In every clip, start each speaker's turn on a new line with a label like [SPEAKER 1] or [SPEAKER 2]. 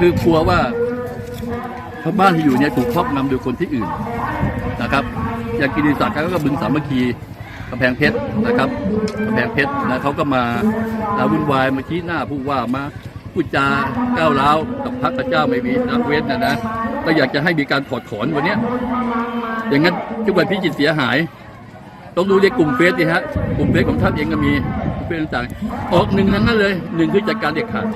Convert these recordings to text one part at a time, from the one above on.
[SPEAKER 1] คือกลัวว่าชาวบ้านที่อยู่เนี่ยถูกครอบงำโดยคนที่อื่นนะครับ อย่างกิติศักดิ์เขาก็บึงสามัคคีกำแพงเพชรนะครับกำแพงเพชรนะเขาก็มาแล้ววุ่นวายมาชี้หน้าผู้ว่ามาพูดจาก้าวร้าวกับพระพระเจ้าไม่มีนักเว้นะนะก็อยากจะให้มีการถอดถอนวันนี้อย่างนั้นจังหวัดพิจิตรเสียหาย ต้องดูในกลุ่มเฟซดิฮะกลุ่มเฟซของท่านเองก็มีเฟซต่างๆออกหนึ่งทางนั้นเลยหนึ่งคือจัดการเด็กขาด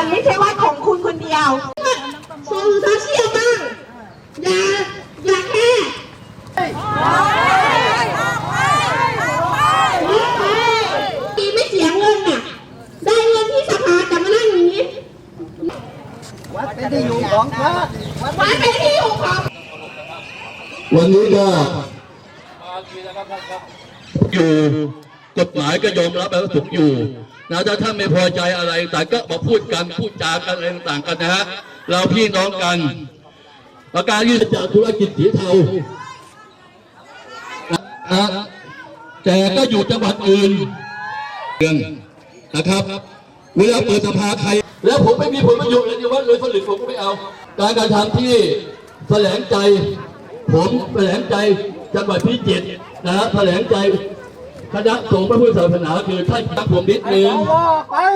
[SPEAKER 2] กันไม่ใช่วัดของคุณคนเดียวโซโซเชียลบ้างอย่าอย่าแค่ปีไม่เสียเงินน่ะ ได้เงินที่สภาแต่มานั่งอย่างนี้วัดเป็นที่อยู่ของพระวัดเป็นที่อยู่ของ
[SPEAKER 3] วันนี้ก็อยู่กฎหมายก็ยอมรับแล้วว่าถูกอยู่ นะถ้าท่านไม่พอใจอะไรต่างก็มาพูดกันพูดจากันอะไรต่างกันนะฮะเราพี่น้องกัน ประการที่จาธุรกิจสีเทานะแต่ก็อยู่จังหวัดอื่นเรื่องนะครับเวลาเปิดสภาใคร แล้วผมไม่มีผลประโยชน์อะไรในวัดเลยผลึกผมก็ไม่เอา การการทำที่แถลงใจ ผมแถลงใจจังหวัดพิจิตรนะฮะแถลงใจ คณะสงฆ์พระพุทธศาสนาคือท่านรักผมนิดนึง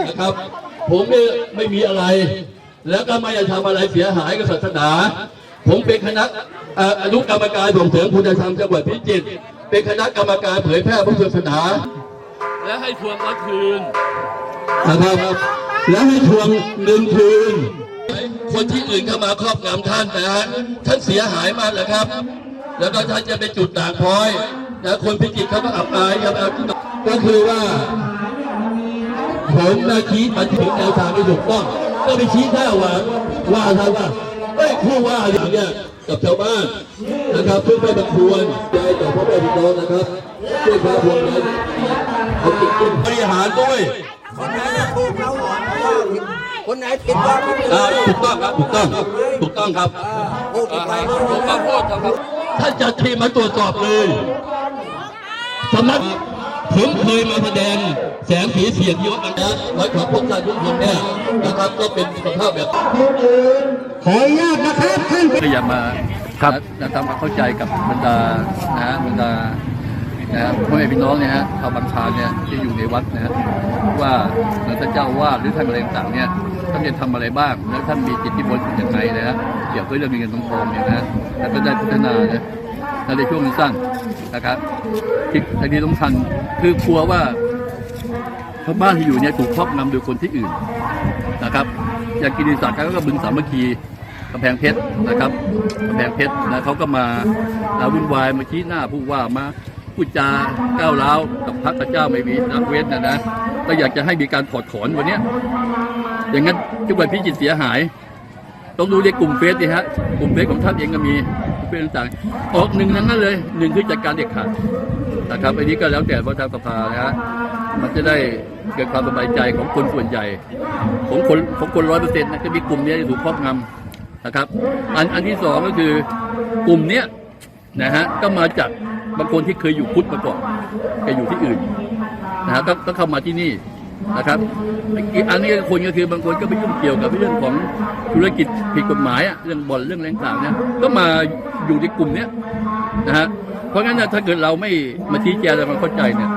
[SPEAKER 3] นะครับ ผมเนี่ยไม่มีอะไร แล้วก็ไม่ได้ทำอะไรเสียหายกับศาสนา ผมเป็นคณะเอ่ออนุกรรมการส่งเสริมคุณธรรมจังหวัดพิจิตรเป็นคณะกรรมการเผยแพร่พระพุทธศาสนา
[SPEAKER 1] และให้ทวงวัดคืน
[SPEAKER 3] นะครับแล้วให้ทวงเงินคืน คนที่อื่นเข้ามาครอบงำท่านนะฮะท่านเสียหายมากเลยครับ แล้วก็ท่านจะไปจุดด่างพร้อย นะคนพิจิตรเขาก็อับอายครับเอาที่ก็คือว่า ผมนะชี้มาถึงแนวทางที่ถูกต้อง ก็ไปชี้หน้าว่าว่าท่านว่าเอ้ยผู้ว่าอย่างเนี้ยกับชาวบ้านนะครับเพื่อไม่บังควรใจต่อพ่อแม่พี่น้องนะครับช่วยพาพวงนั้นเอาจิตจุ่มบริหารด้วย
[SPEAKER 4] คนไหนถูกเราหอนว่าผิดคนไหนผิดว่าผิด
[SPEAKER 3] อ่าถูกต้องครับถูกต้องถูกต้องครับ
[SPEAKER 4] พูดไป
[SPEAKER 1] ผมมาพูดครับ
[SPEAKER 3] ท่านจัดทีมมาตรวจสอบเลย สำนักผมเคยมาแสดงแสงสีเสียงเยอะนะวัดของพวกท่านทุกคนเนี่ยนะครับก็เป็นสภาพแบบ
[SPEAKER 4] ขออนุญาตนะครับท่าน
[SPEAKER 1] ก็อย่ามาครับนะทำความเข้าใจกับบรรดานะฮะบรรดานะฮะพ่อแม่พี่น้องเนี่ยฮะชาวบางคลานเนี่ยที่อยู่ในวัดนะฮะว่าท่านเจ้าอาวาดหรือท่านอะไรต่างๆเนี่ยท่านจะทำอะไรบ้างแล้วท่านมีจิตที่บริสุทธิ์อย่างไรนะฮะเกี่ยวกับเรื่องเงินทองเนี่ยนะฮะแล้วก็ได้พัฒนานะในช่วงสั้น นะครับที่ทีนี้สำคัญคือกลัวว่าชาวบ้านที่อยู่เนี่ยถูกครอบงำโดยคนที่อื่นนะครับอย่างกิติศักดิ์เขาก็บึงสามัคคีกำแพงเพชรนะครับกำแพงเพชรนะเขาก็มาวุ่นวายมาชี้หน้าผู้ว่ามาพูดจาก้าวร้าวกับพระเจ้าไม่มีนักเว้นะนะก็อยากจะให้มีการถอดถอนวันนี้อย่างนั้นจังหวัดพิจิตรเสียหาย ต้องดูในกลุ่มเฟซดิฮะกลุ่มเฟซของท่านเองก็มี เฟซต่างออกหนึ่งทั้งนั้นเลยหนึ่งคือจัดการเด็กขาดนะครับอันนี้ก็แล้วแต่ว่าทางสภานะฮะมันจะได้เกิดความสบายใจของคนส่วนใหญ่ ของคนของคนร้อยเปอร์เซ็นต์นะจะมีกลุ่มนี้ยที่ถูกครอบงำนะครับ อันอันที่สองก็คือกลุ่มเนี้ยนะฮะก็มาจากบางคนที่เคยอยู่พุทธมาก่อนไปอยู่ที่อื่นนะฮะก็ก็เข้ามาที่นี่ นะครับอีกอันนี้คนก็คือบางคนก็ไปยุ่งเกี่ยวกับเรื่องของธุรกิจผิดกฎหมายอะเรื่องบ่อนเรื่องแรงต่างเนี่ยก็มาอยู่ในกลุ่มเนี้ยนะฮะเพราะงั้นถ้าเกิดเราไม่มาชี้แจงและมันเข้าใจเนี่ย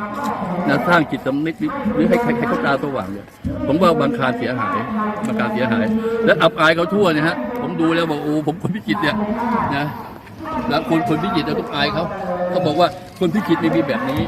[SPEAKER 1] นะสร้างจิตสำนึกหรือให้ให้ให้เขาตาสว่างเนี่ยผมว่าบางคารเสียหายบางคารเสียหาย และอับอายเขาทั่วเนี่ยฮะผมดูแล้วบอกโอ้ผมคนพิจิตเนี่ยนะแล้วคนคนพิจิตเราต้องอายเขาเขาบอกว่าคนพิจิตไม่มีแบบนี้